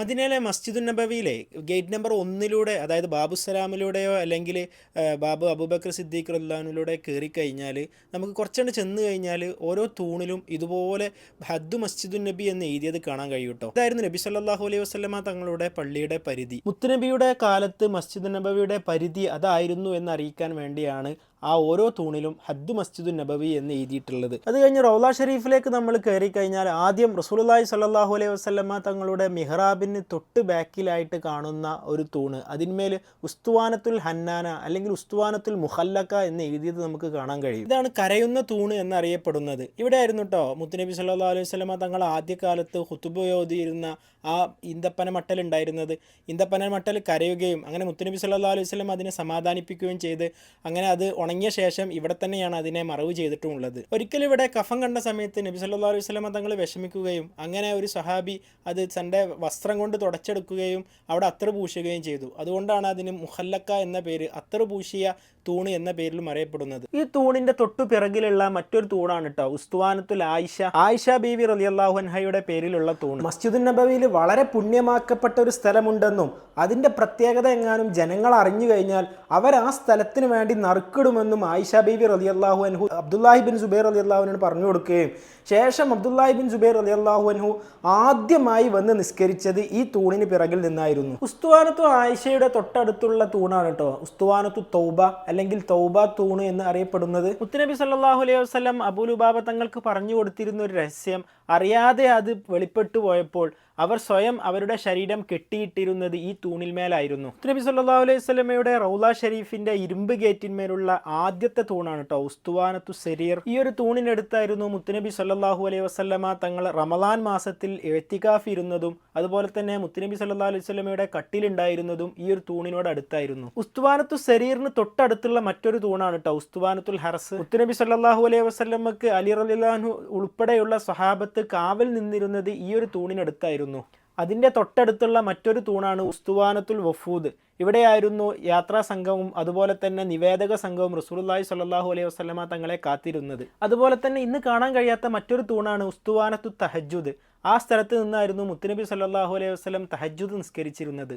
മദീനയിലെ മസ്ജിദുൻ നബവിയിലെ gate number ഒന്നിലൂടെ അതായത് ബാബു സലാമിലൂടെയോ അല്ലെങ്കിൽ ബാബു അബൂബക്കർ സിദ്ദീഖ് റല്ലാനിലൂടെ കയറി കഴിഞ്ഞാൽ നമുക്ക് കുറച്ചുകൊണ്ട് ചെന്ന് കഴിഞ്ഞാൽ ഓരോ തൂണിലും ഇതുപോലെ ഹദ്ദു മസ്ജിദുൻ നബി എന്ന് എഴുതിയത് കാണാൻ കഴിയും കേട്ടോ ഇതായിരുന്നു നബി സല്ലാഹു അലൈഹി വസ്ലമ തങ്ങളുടെ പള്ളിയുടെ പരിധി. മുത്തുനബിയുടെ കാലത്ത് മസ്ജിദ് നബവിയുടെ പരിധി അതായിരുന്നു എന്ന് അറിയിക്കാൻ വേണ്ടിയാണ് ആ ഓരോ തൂണിലും ഹദ്ദു മസ്ജിദുൻ നബവി എന്ന് എഴുതിയിട്ടുള്ളത്. അത് കഴിഞ്ഞ് റൗല ഷെരീഫിലേക്ക് നമ്മൾ കയറി കഴിഞ്ഞാൽ ആദ്യം റസൂലുള്ളാഹി സ്വല്ലല്ലാഹു അലൈഹി വസ്ലമ തങ്ങളുടെ മിഹ്റാബിന് തൊട്ട് ബാക്കിലായിട്ട് കാണുന്ന ഒരു തൂണ്. അതിന്മേൽ ഉസ്തുവാനത്തുൽ ഹന്നാന അല്ലെങ്കിൽ ഉസ്തുവാനത്തുൽ മുഹല്ലക്ക എന്ന് എഴുതിയത് നമുക്ക് കാണാൻ കഴിയും. ഇതാണ് കരയുന്ന തൂണ് എന്നറിയപ്പെടുന്നത്. ഇവിടെ ആയിരുന്നു കേട്ടോ മുത്തുനബി സല്ലാ അലൈഹി വസ്ലമ തങ്ങൾ ആദ്യകാലത്ത് ഹുത്തുബ ഓതിയിരുന്ന ആ ഇന്തപ്പന മട്ടൽ ഉണ്ടായിരുന്നത്. ഇന്തപ്പന മട്ടൽ കരയുകയും അങ്ങനെ മുത്തുനബി സല്ലാ അലൈഹി വസ്ലം അതിനെ സമാധാനിപ്പിക്കുകയും ചെയ്ത് അങ്ങനെ അത് ഉണങ്ങിയ ശേഷം ഇവിടെ തന്നെയാണ് അതിനെ മറവ് ചെയ്തിട്ടുമുള്ളത്. ഒരിക്കലും ഇവിടെ കഫം കണ്ട സമയത്ത് നബി സല്ലാ അലൈഹി വസല്ലം തങ്ങൾ വിഷമിക്കുകയും അങ്ങനെ ഒരു സഹാബി അത് തന്റെ വസ്ത്രം കൊണ്ട് തുടച്ചെടുക്കുകയും അവിടെ അത്ര പൂശുകയും ചെയ്തു. അതുകൊണ്ടാണ് അതിന് മുഹല്ലക്ക എന്ന പേര് അത്ര പൂശിയ തൂണ് എന്ന പേരിലും അറിയപ്പെടുന്നത്. ഈ തൂണിന്റെ തൊട്ടു പിറകിലുള്ള മറ്റൊരു തൂണാണ് കേട്ടോ ഉസ്തുവാനത്തുൽ ആയിഷ. ആയിഷ ബീവി അൻഹയുടെ പേരിലുള്ള തൂണ്. മസ്ജിദുൻ നബവിയിൽ വളരെ പുണ്യമാക്കപ്പെട്ട ഒരു സ്ഥലമുണ്ടെന്നും അതിന്റെ പ്രത്യേകത എങ്ങാനും ജനങ്ങൾ അറിഞ്ഞു കഴിഞ്ഞാൽ അവർ ആ സ്ഥലത്തിന് വേണ്ടി നറുക്കിടുമെന്നും ആയിഷ ബീവി അള്ളാഹു അൻഹു അബ്ദുല്ലാഹി ബിൻ അലി റളിയല്ലാഹുവിനോട് പറഞ്ഞു കൊടുക്കുകയും ശേഷം അബ്ദുല്ലാഹി ബിൻ അലി അള്ളാഹു അൻഹു ആദ്യമായി വന്ന് നിസ്കരിച്ചത് ഈ തൂണിന് പിറകിൽ നിന്നായിരുന്നു. ഉസ്തുവാനത്തു ആയിഷയുടെ തൊട്ടടുത്തുള്ള തൂണാണ് കേട്ടോ ഉസ്തുവാനത്തു തൗബ അല്ലെങ്കിൽ തൗബ തൂണ് എന്ന് അറിയപ്പെടുന്നത്. മുത്തുനബി സല്ലാഹു അലൈഹി വസ്ലം അബൂലുബാബ തങ്ങൾക്ക് പറഞ്ഞു കൊടുത്തിരുന്ന ഒരു രഹസ്യം അറിയാതെ അത് വെളിപ്പെട്ടു പോയപ്പോൾ അവർ സ്വയം അവരുടെ ശരീരം കെട്ടിയിട്ടിരുന്നത് ഈ തൂണിന്മേലായിരുന്നു നബി സല്ലാ അലൈഹി സ്വലമയുടെ റൗല ഷെരീഫിന്റെ ഇരുമ്പ് ഗേറ്റിന്മേലുള്ള ആദ്യത്തെ തൂണാണ് കേട്ടോ ഉസ്തുവാനത്തു സെരീർ. ഈ ഒരു തൂണിനടുത്തായിരുന്നു മുത്തുനബി സല്ലാഹു അലൈഹി വസ്ലമ തങ്ങൾ റമദാൻ മാസത്തിൽ എഴുത്തിക്കാഫ് ഇരുന്നതും അതുപോലെ തന്നെ മുത്തുനബി സല്ലാ അലൈഹി സ്വലമയുടെ കട്ടിലുണ്ടായിരുന്നതും ഈ ഒരു തൂണിനോട് അടുത്തായിരുന്നു. ഉസ്തുവാനത്തു സെരീറിന് തൊട്ടടുത്തുള്ള മറ്റൊരു തൂണാണ് കേട്ടോ ഉസ്തുവാനത്തുൽ ഹർസ്. മുത്തുനബി സല്ലാഹു അലൈഹി വസ്ലമക്ക് അലി റളിയല്ലാഹു ഉൾപ്പെടെയുള്ള സ്വഹാബത്ത് കാവൽ നിന്നിരുന്നത് ഈ ഒരു തൂണിനടുത്തായിരുന്നു. അതിന്റെ തൊട്ടടുത്തുള്ള മറ്റൊരു തൂണാണ് ഉസ്തുവാനത്തുൽ വഫൂദ്. ഇവിടെയായിരുന്നു യാത്രാ സംഘവും അതുപോലെ തന്നെ നിവേദക സംഘവും റസൂലുള്ളാഹി സ്വല്ലല്ലാഹു അലൈഹി വസല്ലമ തങ്ങളെ കാത്തിരുന്നത്. അതുപോലെ തന്നെ ഇന്ന് കാണാൻ കഴിയാത്ത മറ്റൊരു തൂണാണ് ഉസ്തുവാനത്തു തഹജ്ജുദ്. ആ സ്ഥലത്ത് നിന്നായിരുന്നു മുത്തുനബി സ്വല്ലല്ലാഹു അലൈഹി വസല്ലം തഹജ്ജുദ് നിസ്കരിച്ചിരുന്നത്.